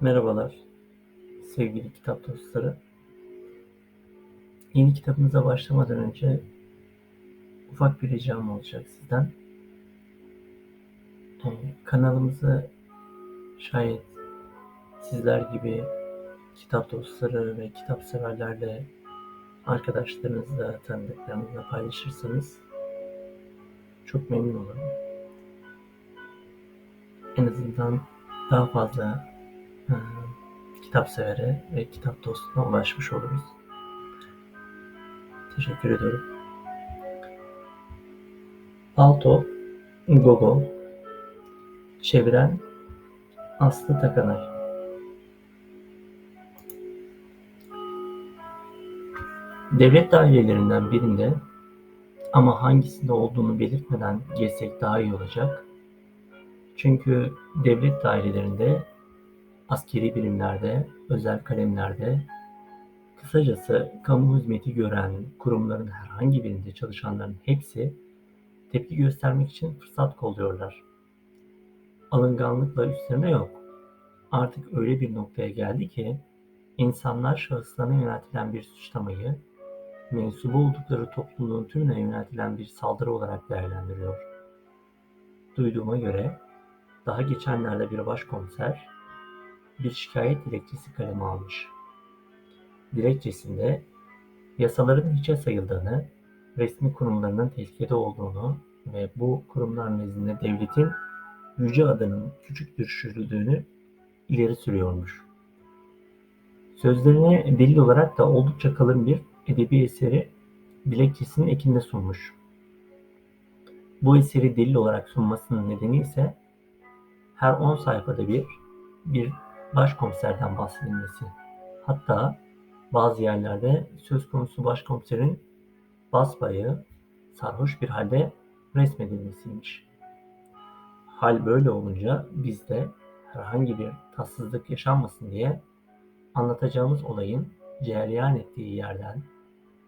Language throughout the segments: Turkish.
Merhabalar sevgili kitap dostları. Yeni kitabımıza başlamadan önce ufak bir ricam olacak sizden. Ee, kanalımızı şayet sizler gibi kitap dostları ve kitap severlerle arkadaşlarınızla, tanıdıklarınızla paylaşırsanız çok memnun olurum. En azından daha fazla kitap severe ve kitap dostuna ulaşmış oluruz. Teşekkür ediyorum. Alto Gogo Çeviren Aslı Takanay Devlet dairelerinden birinde ama hangisinde olduğunu belirtmeden girsek daha iyi olacak. Çünkü devlet dairelerinde, askeri birimlerde, özel kalemlerde, kısacası kamu hizmeti gören kurumların herhangi birinde çalışanların hepsi tepki göstermek için fırsat kolluyorlar. Alınganlıkla üstlerine yok. Artık öyle bir noktaya geldi ki insanlar şahıslarına yöneltilen bir suçlamayı mensubu oldukları topluluğun tümüne yöneltilen bir saldırı olarak değerlendiriyor. Duyduğuma göre daha geçenlerde bir başkomiser bir şikayet dilekçesi kaleme almış. Dilekçesinde yasaların hiçe sayıldığını, resmi kurumlarının tehlikede olduğunu ve bu kurumlar nezdinde devletin yüce adının küçük düşürüldüğünü ileri sürüyormuş. Sözlerine delil olarak da oldukça kalın bir edebi eseri dilekçesinin ekinde sunmuş. Bu eseri delil olarak sunmasının nedeni ise her 10 sayfada bir bir başkomiserden bahsedilmesi. Hatta bazı yerlerde söz konusu başkomiserin basbayı sarhoş bir halde resmedilmesiymiş. Hal böyle olunca biz de herhangi bir tatsızlık yaşanmasın diye anlatacağımız olayın cereyan ettiği yerden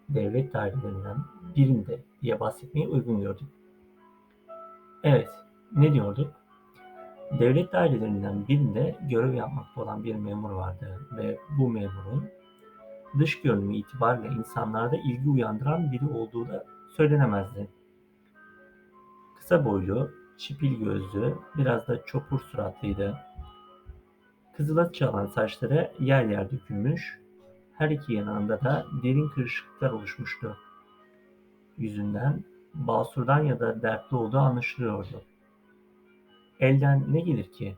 devlet dairelerinden birinde diye bahsetmeyi uygun gördük. Evet, ne diyorduk? Devlet dairelerinden birinde görev yapmakta olan bir memur vardı ve bu memurun dış görünümü itibariyle insanlarda ilgi uyandıran biri olduğu da söylenemezdi. Kısa boylu, çipil gözlü, biraz da çopur suratlıydı. Kızılat çalan saçları yer yer dökülmüş, her iki yanında da derin kırışıklıklar oluşmuştu. Yüzünden basurdan ya da dertli olduğu anlaşılıyordu. Elden ne gelir ki?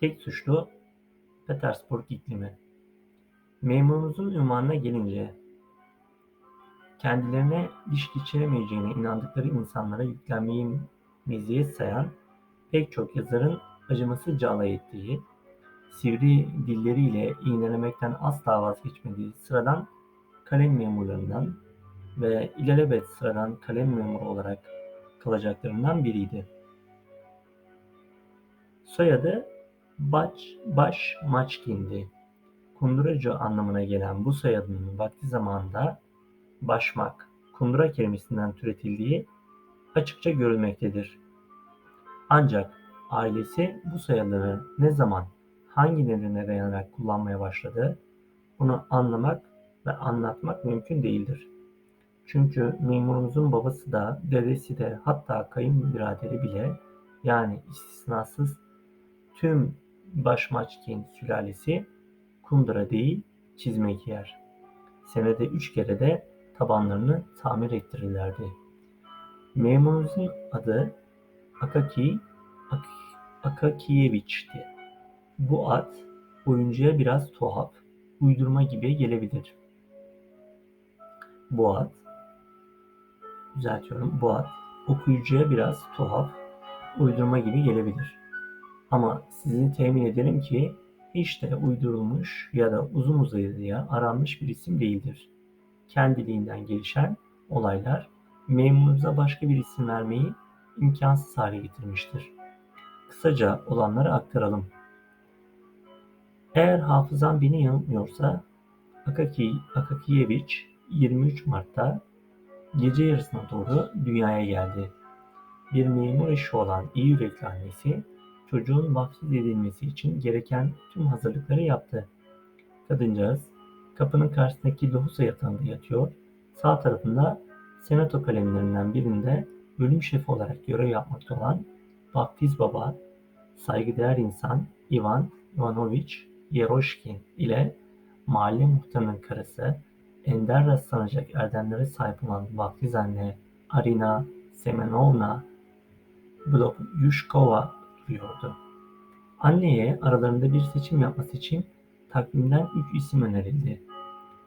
Tek suçlu Petersburg iklimi. Memurumuzun ünvanına gelince kendilerine diş geçiremeyeceğine inandıkları insanlara yüklenmeyi meziyet sayan pek çok yazarın acımasızca alay ettiği, sivri dilleriyle iğnelemekten asla vazgeçmediği sıradan kalem memurlarından ve ilelebet sıradan kalem memuru olarak kalacaklarından biriydi. Soyadı Baş, Baş Maçkin'di. Kunduracı anlamına gelen bu soyadının vakti zamanında başmak, kundura kelimesinden türetildiği açıkça görülmektedir. Ancak ailesi bu soyadını ne zaman, hangi nedene dayanarak kullanmaya başladı, bunu anlamak ve anlatmak mümkün değildir. Çünkü memurumuzun babası da, dedesi de hatta kayınbiraderi bile yani istisnasız tüm Başmaçkin sülalesi kundura değil çizme giyer. Senede üç kere de tabanlarını tamir ettirirlerdi. Memurumuzun adı Akaki Ak Akakiyeviç'ti. Bu ad oyuncuya biraz tuhaf, uydurma gibi gelebilir. Bu ad, düzeltiyorum, bu ad okuyucuya biraz tuhaf, uydurma gibi gelebilir. Ama sizi temin ederim ki hiç de uydurulmuş ya da uzun uzadıya aranmış bir isim değildir. Kendiliğinden gelişen olaylar memurunuza başka bir isim vermeyi imkansız hale getirmiştir. Kısaca olanları aktaralım. Eğer hafızam beni yanıltmıyorsa Akaki Akakiyeviç 23 Mart'ta gece yarısına doğru dünyaya geldi. Bir memur eşi olan iyi yürekli annesi çocuğun vaftiz edilmesi için gereken tüm hazırlıkları yaptı. Kadıncağız kapının karşısındaki lohusa yatağında yatıyor. Sağ tarafında senato kalemlerinden birinde bölüm şefi olarak görev yapmakta olan vaftiz baba, saygıdeğer insan Ivan Ivanoviç Yeroşkin ile mahalle muhtarının karısı ender rastlanacak erdemlere sahip olan vaftiz anne Arina Semenovna Blokyushkova duruyordu. Anneye aralarında bir seçim yapması için takvimden üç isim önerildi.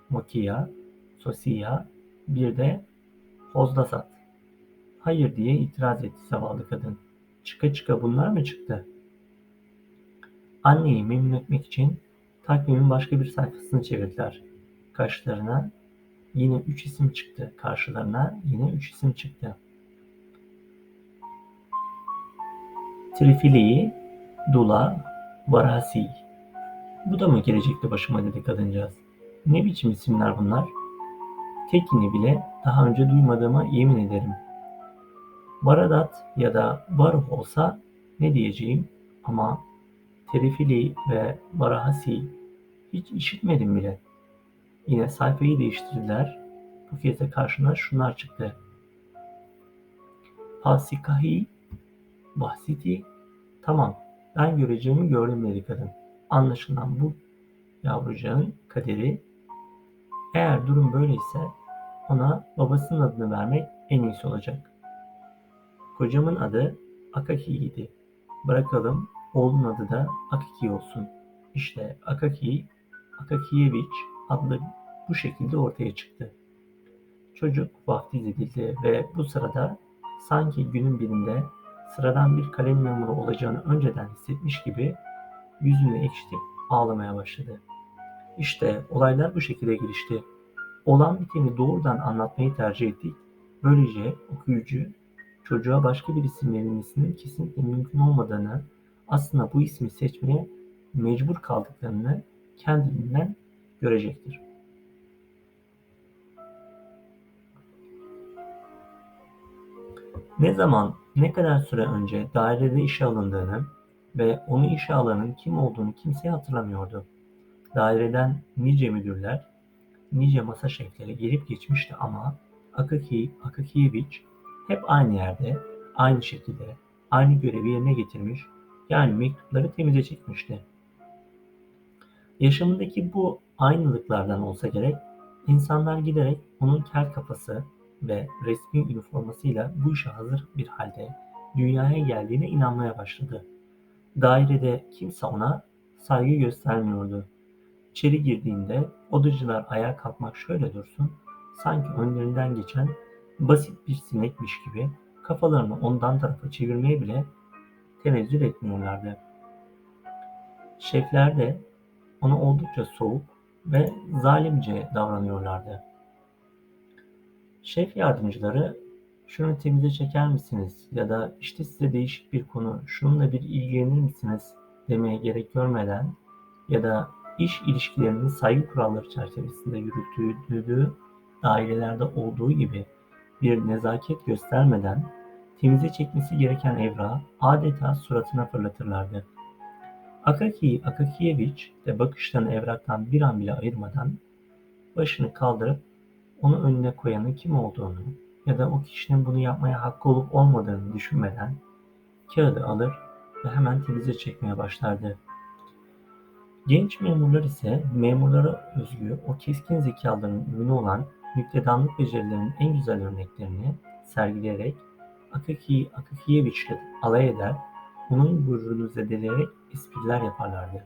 Mokia, Sosia, bir de Hozdasat. Hayır diye itiraz etti zavallı kadın. Çıka çıka bunlar mı çıktı? Anneyi memnun etmek için takvimin başka bir sayfasını çevirdiler. Karşılarına yine üç isim çıktı. Karşılarına yine üç isim çıktı. Trifili, Dula, Varasi. Bu da mı gelecekti başıma dedi kadıncağız. Ne biçim isimler bunlar? Tekini bile daha önce duymadığıma yemin ederim. Baradat ya da Baruh olsa ne diyeceğim ama Terifili ve Barahasi hiç işitmedim bile. Yine sayfayı değiştirdiler. Bu kez de karşına şunlar çıktı. Pasikahi, Bahsiti, tamam ben göreceğimi gördüm dedi kadın. Anlaşılan bu yavrucağın kaderi eğer durum böyleyse ona babasının adını vermek en iyisi olacak. Kocamın adı Akaki'ydi. Bırakalım oğlun adı da Akaki olsun. İşte Akaki, Akakiyeviç adlı bu şekilde ortaya çıktı. Çocuk vaftiz edildi ve bu sırada sanki günün birinde sıradan bir kalem memuru olacağını önceden hissetmiş gibi yüzünü ekşitip ağlamaya başladı. İşte olaylar bu şekilde gelişti. Olan biteni doğrudan anlatmayı tercih ettik. Böylece okuyucu çocuğa başka bir isim verilmesinin kesinlikle mümkün olmadığını, aslında bu ismi seçmeye mecbur kaldıklarını kendinden görecektir. Ne zaman, ne kadar süre önce dairede işe alındığını ve onu işe alanın kim olduğunu kimse hatırlamıyordu. Daireden nice müdürler, nice masa şefleri gelip geçmişti ama Akaki Akakiyeviç hep aynı yerde, aynı şekilde, aynı görevi yerine getirmiş, yani mektupları temize çekmişti. Yaşamındaki bu aynılıklardan olsa gerek, insanlar giderek onun kel kafası ve resmi üniformasıyla bu işe hazır bir halde dünyaya geldiğine inanmaya başladı. Dairede kimse ona saygı göstermiyordu. İçeri girdiğinde odacılar ayağa kalkmak şöyle dursun, sanki önlerinden geçen basit bir sinekmiş gibi kafalarını ondan tarafa çevirmeye bile tenezzül etmiyorlardı. Şefler de ona oldukça soğuk ve zalimce davranıyorlardı. Şef yardımcıları şunu temize çeker misiniz ya da işte size değişik bir konu şununla bir ilgilenir misiniz demeye gerek görmeden ya da iş ilişkilerinin saygı kuralları çerçevesinde yürütüldüğü dairelerde olduğu gibi bir nezaket göstermeden temize çekmesi gereken evrağı adeta suratına fırlatırlardı. Akaki Akakiyeviç de bakışlarını evraktan bir an bile ayırmadan başını kaldırıp onu önüne koyanın kim olduğunu ya da o kişinin bunu yapmaya hakkı olup olmadığını düşünmeden kağıdı alır ve hemen temize çekmeye başlardı. Genç memurlar ise memurlara özgü o keskin zekaların ürünü olan nüktedanlık becerilerinin en güzel örneklerini sergileyerek Akaki Akakiyeviç'le alay eder, onun gururunu zedeleyerek espriler yaparlardı.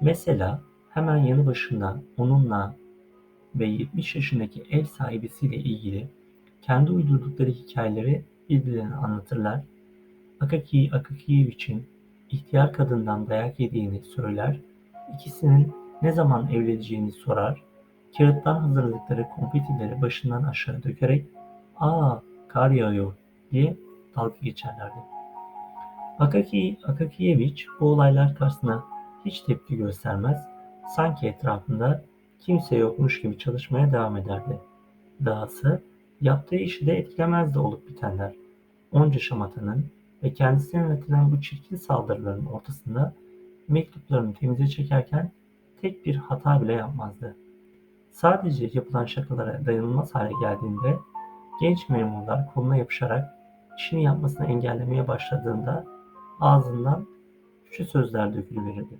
Mesela hemen yanı başında onunla ve 70 yaşındaki ev sahibesiyle ilgili kendi uydurdukları hikayeleri birbirlerine anlatırlar. Akaki Akakiyeviç'in ihtiyar kadından dayak yediğini söyler, ikisinin ne zaman evleneceğini sorar, kağıttan hazırladıkları konfetileri başından aşağı dökerek ''Aa kar yağıyor'' diye dalga geçerlerdi. Akaki Akakiyeviç bu olaylar karşısında hiç tepki göstermez, sanki etrafında kimse yokmuş gibi çalışmaya devam ederdi. Dahası yaptığı işi de etkilemezdi olup bitenler. Onca şamatanın, ve kendisine yönetilen bu çirkin saldırıların ortasında mektuplarını temize çekerken tek bir hata bile yapmazdı. Sadece yapılan şakalara dayanılmaz hale geldiğinde genç memurlar koluna yapışarak işini yapmasını engellemeye başladığında ağzından şu sözler dökülüverirdi.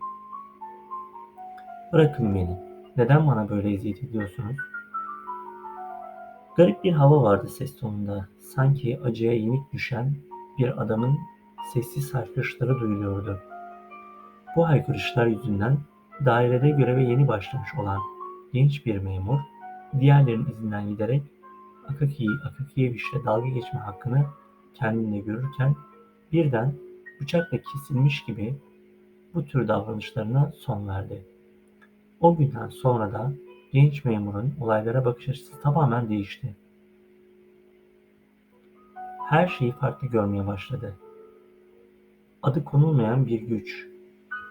Bırakın beni. Neden bana böyle eziyet ediyorsunuz? Garip bir hava vardı ses tonunda. Sanki acıya yenik düşen bir adamın sessiz haykırışları duyuluyordu. Bu haykırışlar yüzünden dairede göreve yeni başlamış olan genç bir memur, diğerlerinin izinden giderek Akaki Akakiyeviç'le dalga geçme hakkını kendinde görürken birden bıçakla kesilmiş gibi bu tür davranışlarına son verdi. O günden sonra da genç memurun olaylara bakış açısı tamamen değişti. Her şeyi farklı görmeye başladı. Adı konulmayan bir güç,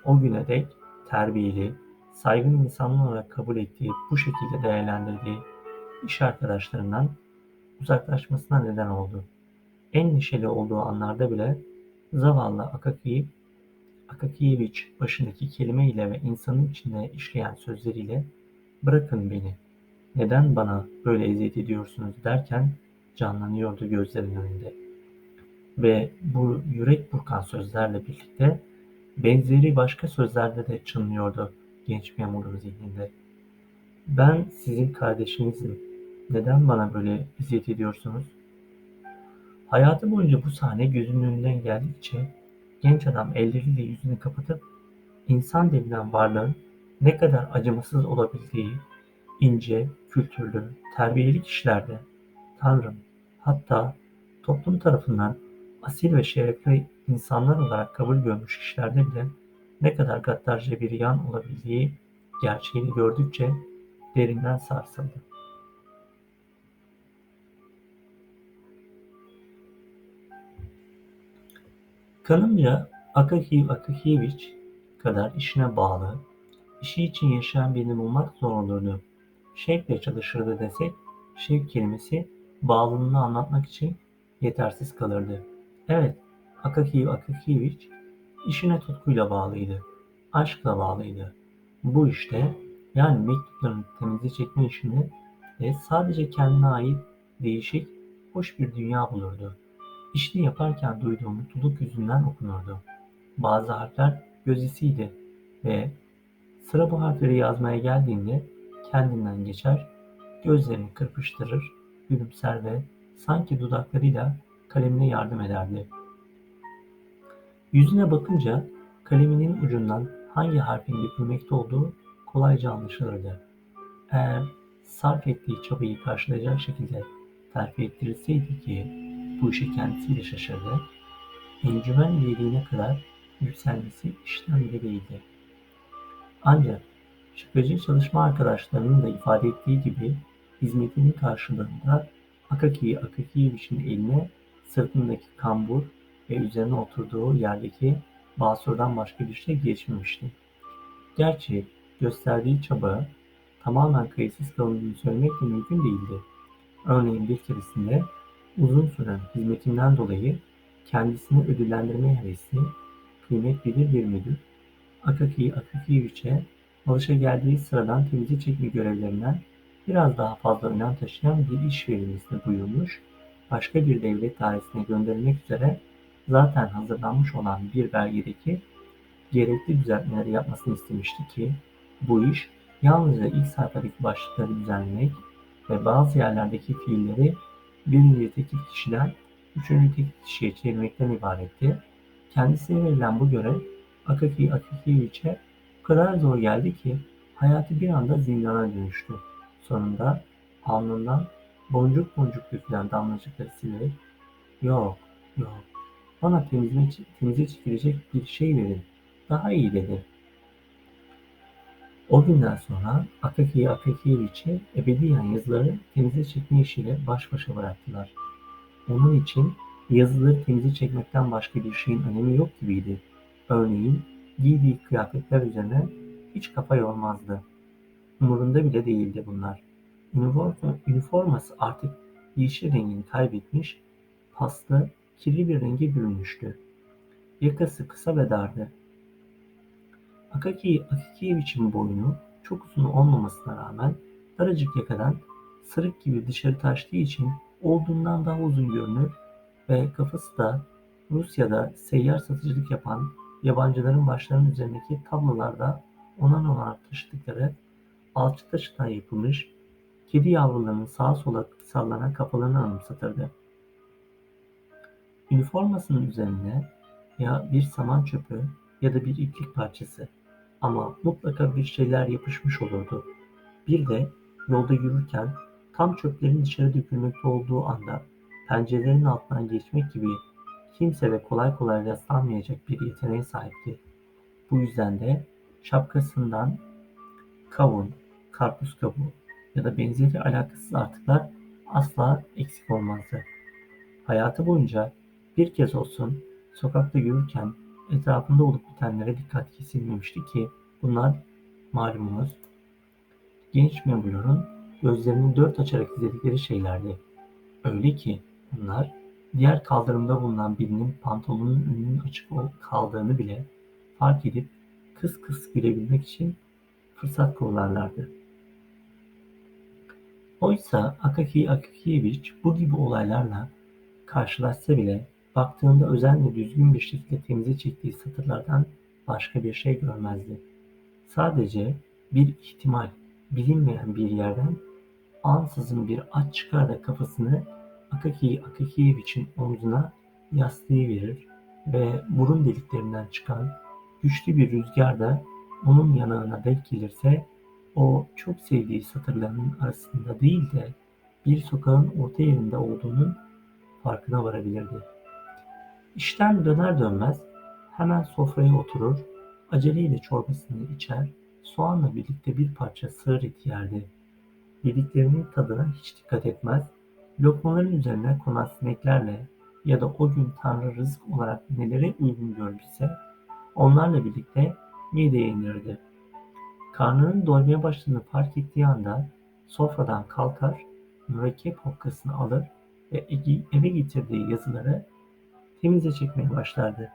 o güne dek terbiyeli, saygın insanlar olarak kabul ettiği, bu şekilde değerlendirdiği iş arkadaşlarından uzaklaşmasına neden oldu. En neşeli olduğu anlarda bile zavallı Akaki'yi Akakiyeviç başındaki kelime ile ve insanın içinde işleyen sözleriyle bırakın beni, neden bana böyle eziyet ediyorsunuz derken canlanıyordu gözlerinin önünde. Ve bu yürek burkan sözlerle birlikte benzeri başka sözlerde de çınlıyordu genç memurun zihninde. Ben sizin kardeşinizim. Neden bana böyle eziyet ediyorsunuz? Hayatı boyunca bu sahne gözünün önünden geldikçe genç adam elleriyle yüzünü kapatıp insan denilen varlığın ne kadar acımasız olabildiği ince, kültürlü, terbiyeli kişilerde Tanrım hatta toplum tarafından asil ve şerefli insanlar olarak kabul görmüş kişilerde bile ne kadar gaddarca bir yan olabildiği gerçeğini gördükçe derinden sarsıldı. Kanımca Akakiy Akakiyeviç kadar işine bağlı, işi için yaşayan birini bulmak zor olurdu. Şevkle çalışırdı desek, şevk kelimesi bağlılığını anlatmak için yetersiz kalırdı. Evet, Akakiy Akakiyeviç işine tutkuyla bağlıydı, aşkla bağlıydı. Bu işte, yani mektupların temize çekme işini de sadece kendine ait değişik, hoş bir dünya bulurdu. İşini yaparken duyduğu mutluluk yüzünden okunurdu. Bazı harfler gözesiydi ve sıra bu harfleri yazmaya geldiğinde kendinden geçer, gözlerini kırpıştırır, gülümser ve sanki dudaklarıyla kalemine yardım ederdi. Yüzüne bakınca kaleminin ucundan hangi harfin dökülmekte olduğu kolayca anlaşılırdı. Eğer sarf ettiği çabayı karşılayacak şekilde terfi ettirilseydi ki bu işe kendisiyle şaşırdı. Encümen üyeliğine kadar yükselmesi işten bile değildi. Ancak şakacı çalışma arkadaşlarının da ifade ettiği gibi hizmetinin karşılığında Akaki Akakiyevich'in eline sırtındaki kambur ve üzerine oturduğu yerdeki basurdan başka bir şey geçmemişti. Gerçi gösterdiği çaba tamamen kayıtsız kalındığını söylemek de mümkün değildi. Örneğin bir keresinde Uzun süren hizmetinden dolayı kendisini ödüllendirmeye hevesli, kıymet bilir bir müdür, Akaki Akakiyeviç'e geldiği sıradan temizlik çekme görevlerinden biraz daha fazla önem taşıyan bir iş verilmesini buyurmuş, başka bir devlet dairesine gönderilmek üzere zaten hazırlanmış olan bir belgedeki gerekli düzeltmeleri yapmasını istemişti ki bu iş yalnızca ilk sayfadaki başlıkları düzenlemek ve bazı yerlerdeki fiilleri birinci tekil kişiden üçüncü tekil kişiye çevirmekten ibaretti. Kendisine verilen bu görev Akaki Akakiyeviç'e o kadar zor geldi ki hayatı bir anda zindana dönüştü. Sonunda alnından boncuk boncuk dökülen damlacıkları silerek ''Yok, yok, bana temizme, temize çekilecek bir şey verin, daha iyi.'' dedi. O günden sonra Akaki'yi Akakiyeviç'i ebediyen yazıları temize çekme işiyle baş başa bıraktılar. Onun için yazıları temize çekmekten başka bir şeyin önemi yok gibiydi. Örneğin giydiği kıyafetler üzerine hiç kafa yormazdı. Umurunda bile değildi bunlar. Üniforma, üniforması artık yeşil rengini kaybetmiş, paslı, kirli bir renge bürünmüştü. Yakası kısa ve dardı. Akaki Akikiyevich'in boynu çok uzun olmamasına rağmen daracık yakadan sırık gibi dışarı taştığı için olduğundan daha uzun görünür ve kafası da Rusya'da seyyar satıcılık yapan yabancıların başlarının üzerindeki tablolarda onan olarak taşıdıkları alçı taşından yapılmış kedi yavrularının sağa sola sallanan kafalarını anımsatırdı. Üniformasının üzerine ya bir saman çöpü ya da bir iplik parçası ama mutlaka bir şeyler yapışmış olurdu. Bir de yolda yürürken tam çöplerin dışarı dökülmekte olduğu anda pencerelerin altından geçmek gibi kimse ve kolay kolay rastlanmayacak bir yeteneğe sahipti. Bu yüzden de şapkasından kavun, karpuz kabuğu ya da benzeri alakasız artıklar asla eksik olmazdı. Hayatı boyunca bir kez olsun sokakta yürürken etrafında olup bitenlere dikkat kesilmemişti ki bunlar malumunuz genç memurların gözlerini dört açarak izledikleri şeylerdi. Öyle ki bunlar diğer kaldırımda bulunan birinin pantolonunun önünün açık kaldığını bile fark edip kıs kıs gülebilmek için fırsat kollarlardı. Oysa Akaki Akakiyevich bu gibi olaylarla karşılaşsa bile baktığında özenle düzgün bir şekilde temize çektiği satırlardan başka bir şey görmezdi. Sadece bir ihtimal, bilinmeyen bir yerden ansızın bir aç çıkar da kafasını Akaki Akakiyevich'in omzuna yaslayıverir ve burun deliklerinden çıkan güçlü bir rüzgar da onun yanağına denk gelirse o çok sevdiği satırlarının arasında değil de bir sokağın orta yerinde olduğunun farkına varabilirdi. İşten döner dönmez hemen sofraya oturur, aceleyle çorbasını içer, soğanla birlikte bir parça sığır eti yerdi. Yediklerinin tadına hiç dikkat etmez, lokmaların üzerine konan sineklerle ya da o gün Tanrı rızık olarak nelere uygun görmüşse onlarla birlikte mideye inirdi. Karnının doymaya başladığını fark ettiği anda sofradan kalkar, mürekkep hokkasını alır ve eve getirdiği yazıları temize çekmeye başlardı.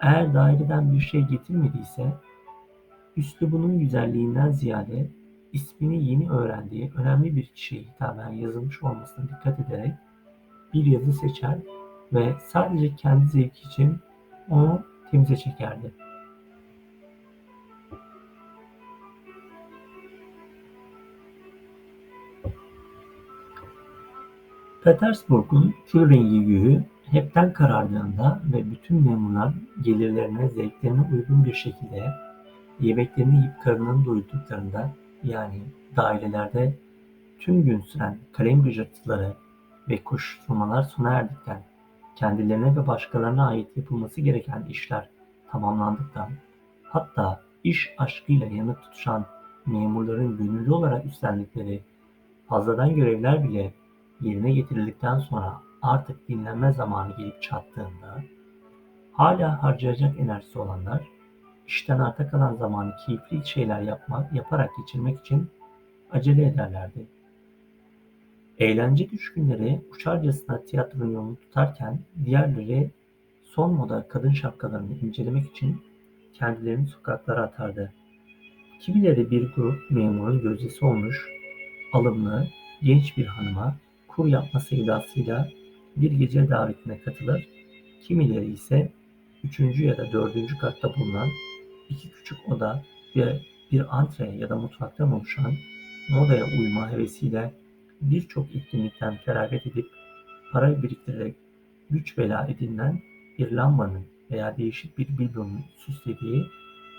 Eğer daireden bir şey getirmediyse, üslubunun güzelliğinden ziyade ismini yeni öğrendiği önemli bir kişiye hitaben yazılmış olmasına dikkat ederek bir yazı seçer ve sadece kendi zevki için onu temize çekerdi. Petersburg'un kül rengi göğü hepten karardığında ve bütün memurlar gelirlerine, zevklerine uygun bir şekilde yemeklerini yiyip karınlarını doyurduklarında yani dairelerde tüm gün süren kalem gıcırtıları ve koşturmalar sona erdikten, kendilerine ve başkalarına ait yapılması gereken işler tamamlandıktan, hatta iş aşkıyla yanıp tutuşan memurların gönüllü olarak üstlendikleri fazladan görevler bile yerine getirildikten sonra artık dinlenme zamanı gelip çattığında hala harcayacak enerjisi olanlar işten arta kalan zamanı keyifli şeyler yapmak, yaparak geçirmek için acele ederlerdi. Eğlence düşkünleri uçarcasına tiyatronun yolunu tutarken diğerleri son moda kadın şapkalarını incelemek için kendilerini sokaklara atardı. Kimileri bir grup memurun gözdesi olmuş, alımlı, genç bir hanıma kur yapma sevdasıyla bir gece davetine katılır, kimileri ise üçüncü ya da dördüncü katta bulunan iki küçük oda ve bir antre ya da mutfaktan oluşan modaya uyma hevesiyle birçok etkinlikten feragat edip para biriktirerek güç bela edinilen bir lambanın veya değişik bir bibronun süslediği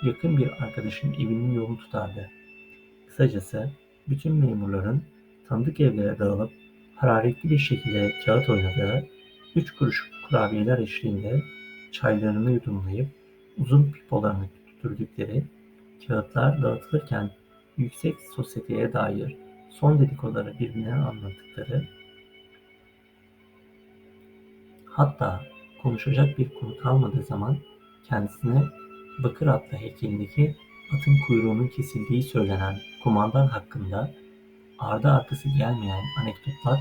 yakın bir arkadaşın evinin yolunu tutardı. Kısacası bütün memurların tanıdık evlere dağılıp hararetli bir şekilde kağıt oynadığı, üç kuruş kurabiyeler eşliğinde çaylarını yudumlayıp uzun pipolarını tüttürdükleri kağıtlar dağıtılırken yüksek sosyeteye dair son dedikoları birbirine anlattıkları, hatta konuşacak bir konu kalmadığı zaman kendisine Bakır adlı heykelindeki atın kuyruğunun kesildiği söylenen kumandan hakkında ardı arkası gelmeyen anekdotlar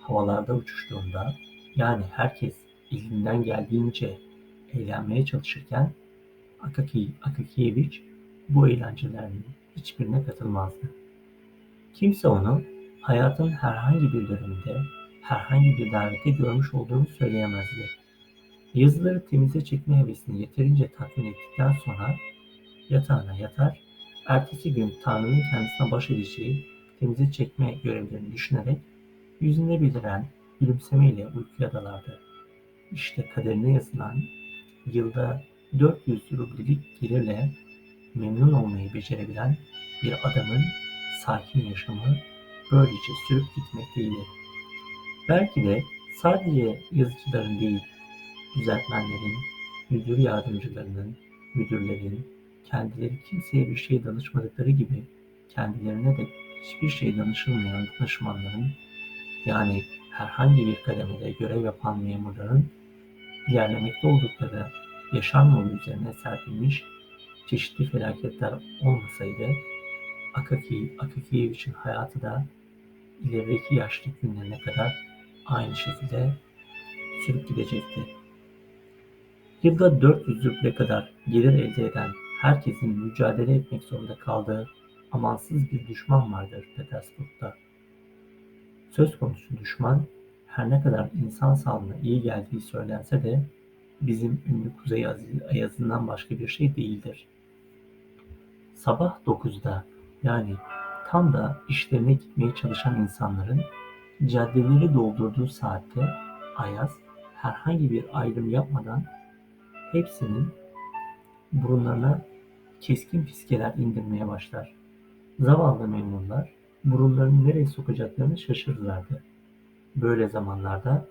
havalarda uçuştuğunda yani herkes elinden geldiğince eğlenmeye çalışırken Akaki Akakiyeviç bu eğlencelerin hiçbirine katılmazdı. Kimse onu hayatın herhangi bir döneminde herhangi bir davette görmüş olduğunu söyleyemezdi. Yazıları temize çekme hevesini yeterince tatmin ettikten sonra yatağına yatar, ertesi gün Tanrı'nın kendisine baş edeceği temize çekme görevlerini düşünerek yüzünde beliren gülümsemeyle uykuya dalardı. İşte kaderine yazılan yılda 400 rublelik gelirle memnun olmayı becerebilen bir adamın sakin yaşamı böylece sürüp gitmekteydi. Belki de sadece yazıcıların değil, düzeltmenlerin, müdür yardımcılarının, müdürlerin, kendileri kimseye bir şey danışmadıkları gibi kendilerine de hiçbir şey danışılmayan danışmanların yani herhangi bir kademede görev yapan memurların ilerlemekte oldukları yaşam yolu üzerine serpilmiş çeşitli felaketler olmasaydı Akaki Akakiyevich'in hayatı da ilerideki yaşlı günlerine kadar aynı şekilde sürüp gidecekti. Yılda 400 ruble kadar gelir elde eden herkesin mücadele etmek zorunda kaldığı amansız bir düşman vardır Petersburg'da. Söz konusu düşman her ne kadar insan sağlığına iyi geldiği söylense de bizim ünlü Kuzey Ayazı'ndan başka bir şey değildir. Sabah 9'da yani tam da işlerine gitmeye çalışan insanların caddeleri doldurduğu saatte Ayaz herhangi bir ayrım yapmadan hepsinin burunlarına keskin fiskeler indirmeye başlar. Zavallı memnunlar burunlarını nereye sokacaklarını şaşırırlardı. Böyle zamanlarda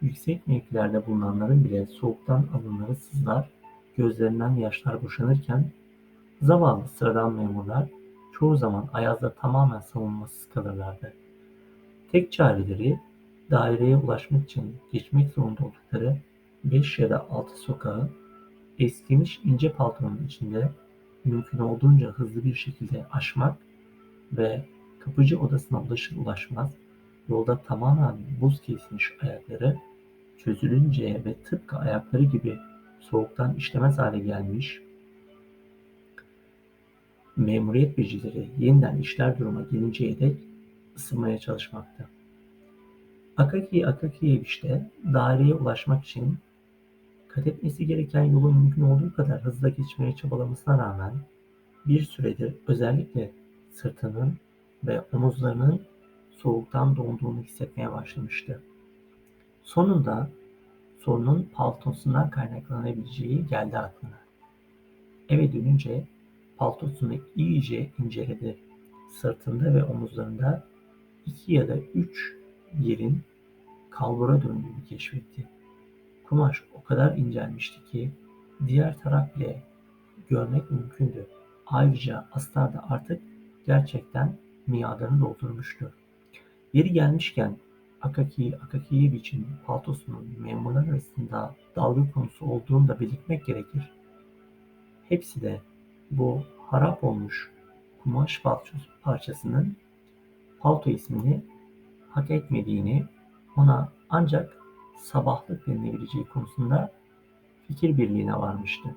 yüksek mevkilerde bulunanların bile soğuktan alınları sızlar, gözlerinden yaşlar boşanırken zavallı sıradan memurlar çoğu zaman Ayaz'da tamamen savunmasız kalırlardı. Tek çareleri daireye ulaşmak için geçmek zorunda oldukları beş ya da altı sokağı eskimiş ince paltonun içinde mümkün olduğunca hızlı bir şekilde aşmak ve kapıcı odasına ulaşır ulaşmaz yolda tamamen buz kesmiş ayakları çözülünce ve tıpkı ayakları gibi soğuktan işlemez hale gelmiş memuriyet becerileri yeniden işler duruma gelinceye dek ısınmaya çalışmakta. Akaki Akakiyeviç'te daireye ulaşmak için kat etmesi gereken yolu mümkün olduğu kadar hızla geçmeye çabalamasına rağmen bir süredir özellikle sırtının ve omuzlarının soğuktan donduğunu hissetmeye başlamıştı. Sonunda sorunun paltosundan kaynaklanabileceği geldi aklına. Eve dönünce paltosunu iyice inceledi. Sırtında ve omuzlarında iki ya da üç yerin kalbura döndüğünü keşfetti. Kumaş o kadar incelmişti ki diğer taraf bile görmek mümkündü. Ayrıca astar da artık gerçekten miadını doldurmuştu. Yeri gelmişken Akaki Akakiyevich'in paltosunun memurlar arasında dalga konusu olduğunu da belirtmek gerekir. Hepsi de bu harap olmuş kumaş parçasının palto ismini hak etmediğini, ona ancak sabahlık denilebileceği konusunda fikir birliğine varmıştı.